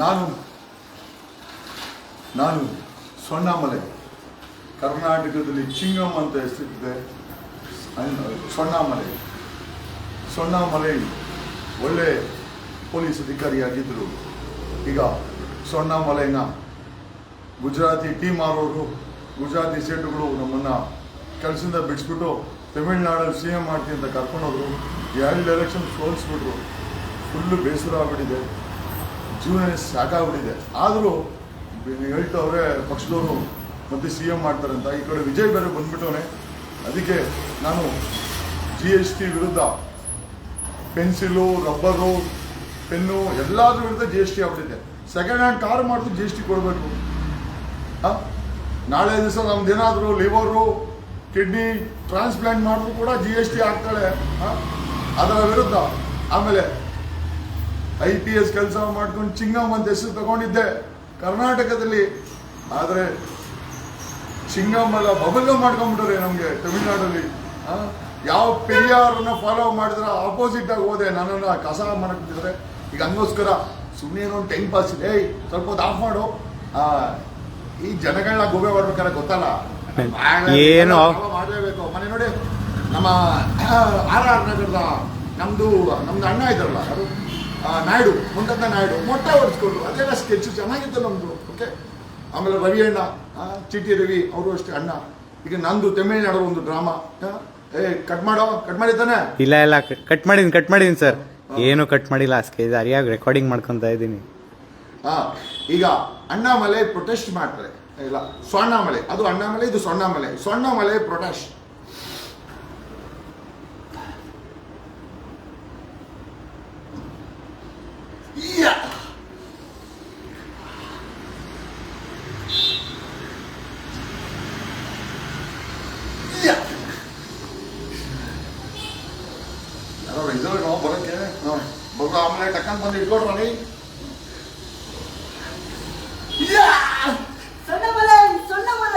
ನಾನು ನಾನು ಸೊಣ್ಣಾಮಲೆ, ಕರ್ನಾಟಕದಲ್ಲಿ ಚಿಂಗಮ್ ಅಂತ ಹೆಸರಿದೆ ಸೊಣ್ಣಾಮಲೆ. ಸೊಣ್ಣಾಮಲೆ ಒಳ್ಳೆ ಪೊಲೀಸ್ ಅಧಿಕಾರಿಯಾಗಿದ್ದರು. ಈಗ ಸೊಣ್ಣಾಮಲೆನ ಗುಜರಾತಿ ಟೀಮ್ ಆರೋರು ಗುಜರಾತಿ ಸೇಟುಗಳು ನಮ್ಮನ್ನು ಕೆಲಸದಿಂದ ಬಿಡಿಸ್ಬಿಟ್ಟು ತಮಿಳ್ನಾಡಲ್ಲಿ ಸಿ ಎಂ ಮಾಡ್ತೀನಿ ಅಂತ ಕರ್ಕೊಂಡೋದ್ರು. ಎರಡು ಎಲೆಕ್ಷನ್ ಸೋಲಿಸ್ಬಿಟ್ರು. ಫುಲ್ಲು ಬೇಸರ ಆಗ್ಬಿಟ್ಟಿದೆ. ಜೀವನನೇ ಸಾಕಾಗ್ಬಿಟ್ಟಿದೆ ಆದರೂ ಹೇಳ್ತವ್ರೆ, ಪಕ್ಷದವರು ಮತ್ತೆ ಸಿ ಎಂ ಅಂತ ಈ ಕಡೆ ವಿಜಯ್ ಬೇರೆ ಬಂದ್ಬಿಟ್ಟವನೆ. ಅದಕ್ಕೆ ನಾನು ಜಿ ಎಸ್ ಟಿ ವಿರುದ್ಧ ಪೆನ್ಸಿಲು, ರಬ್ಬರು, ಪೆನ್ನು ಎಲ್ಲದ್ರ ವಿರುದ್ಧ ಜಿ ಎಸ್ ಟಿ ಆಗ್ಬಿಟ್ಟಿದೆ. ಸೆಕೆಂಡ್ ಹ್ಯಾಂಡ್ ಕಾರ್ ಮಾಡಿದ್ರು ಜಿ ಎಸ್ ಟಿ ಕೊಡಬೇಕು. ನಾಳೆ ದಿವಸ ನಮ್ದೇನಾದರೂ ಲಿವರು, ಕಿಡ್ನಿ ಟ್ರಾನ್ಸ್ಪ್ಲಾಂಟ್ ಮಾಡಿದ್ರು ಕೂಡ ಜಿ ಎಸ್ ಟಿ ಆಗ್ತಾಳೆ? ಅದರ ವಿರುದ್ಧ. ಆಮೇಲೆ ಐ ಪಿ ಎಸ್ ಕೆಲಸ ಮಾಡ್ಕೊಂಡು ಚಿಂಗಮ್ ಅಂತ ಹೆಸರು ತಗೊಂಡಿದ್ದೆ ಕರ್ನಾಟಕದಲ್ಲಿ. ಆದರೆ ಚಿಂಗಮ್ ಎಲ್ಲ ಬಬಲ್ ಮಾಡ್ಕೊಂಡ್ಬಿಟ್ರೆ ನಮಗೆ ತಮಿಳ್ನಾಡಲ್ಲಿ? ಯಾವ ಪೆರಿಯಾರನ್ನ ಫಾಲೋ ಮಾಡಿದ್ರೆ ಆಪೋಸಿಟ್ ಆಗಿ ಹೋದೆ. ನನ್ನನ್ನು ಕಸ ಮಾಡಕ್ಬಿಟ್ಟಿದ್ರೆ ಈಗ ಹಂಗೋಸ್ಕರ ಸುಮ್ಮನೆ ಏನೋ ಒಂದು ಟೈಮ್ ಪಾಸ್ ಇದೆ. ಏಯ್ ಸ್ವಲ್ಪ ಹೊತ್ತು ಆಫ್ ಮಾಡು. ಆ, ಈ ಜನಗಳನ್ನ ಗೋಬೆ ಮಾಡ್ಬೇಕಾದ್ರೆ ಗೊತ್ತಲ್ಲ. ಏನು? ಮಾಡಲೇಬೇಕು. ಮನೆ ನೋಡಿ ನಮ್ಮ ಆರ್ ಆರ್ ನಗರದ ನಮ್ದು ನಮ್ದು ಅಣ್ಣ ಇದ್ರಲ್ಲ ನಾಯ್ಡು ಮುಂಡದ ನಾಯ್ಡು ಮೊಟ್ಟೆ ಹೊಡೆಸ್ಕೊಂಡ್ರು ಅದೆಲ್ಲ ಸ್ಕೆಚ್ ಚೆನ್ನಾಗಿತ್ತು ನಮ್ಮದು ಓಕೆ ಆಮೇಲೆ ರವಿ ಅಣ್ಣ ಚಿಟಿ ರವಿ ಅವರು ಅಷ್ಟೇ ಅಣ್ಣ. ಈಗ ನಂದು ತಮಿಳ್ನಾಡು ಒಂದು ಡ್ರಾಮಾ ಏ ಕಟ್ ಮಾಡೋ ಕಟ್ ಮಾಡಿದ್ದಾನೆ ಇಲ್ಲ ಇಲ್ಲ ಕಟ್ ಮಾಡಿದ್ದೀನಿ ಕಟ್ ಮಾಡಿದ್ದೀನಿ ಸರ್ ಏನು ಕಟ್ ಮಾಡಿಲ್ಲ ಸ್ಕೇಜ್ ಅರಿಯಾಗಿ ರೆಕಾರ್ಡಿಂಗ್ ಮಾಡ್ಕೊತಾ ಇದ್ದೀನಿ. ಹಾ ಈಗ ಅಣ್ಣಾಮಲೆ ಪ್ರೊಟೆಸ್ಟ್ ಮಾಡ್ತಾರೆ ಇಲ್ಲ ಸ್ವರ್ಣಾಮಲೆ ಅದು ಅಣ್ಣಾಮಲೆ ಇದು ಸ್ವರ್ಣಾಮಲೆ ಸ್ವರ್ಣಾಮಲೆ ಪ್ರೊಟೆಸ್ಟ್ ಬರೋ ಆಮೇಲೆ ಟಕ್ಕಂತ ಬಂದು ಇಟ್ಕೊಡ್ರಿ ಸಣ್ಣಮಲೆ ಸಣ್ಣಮಲೆ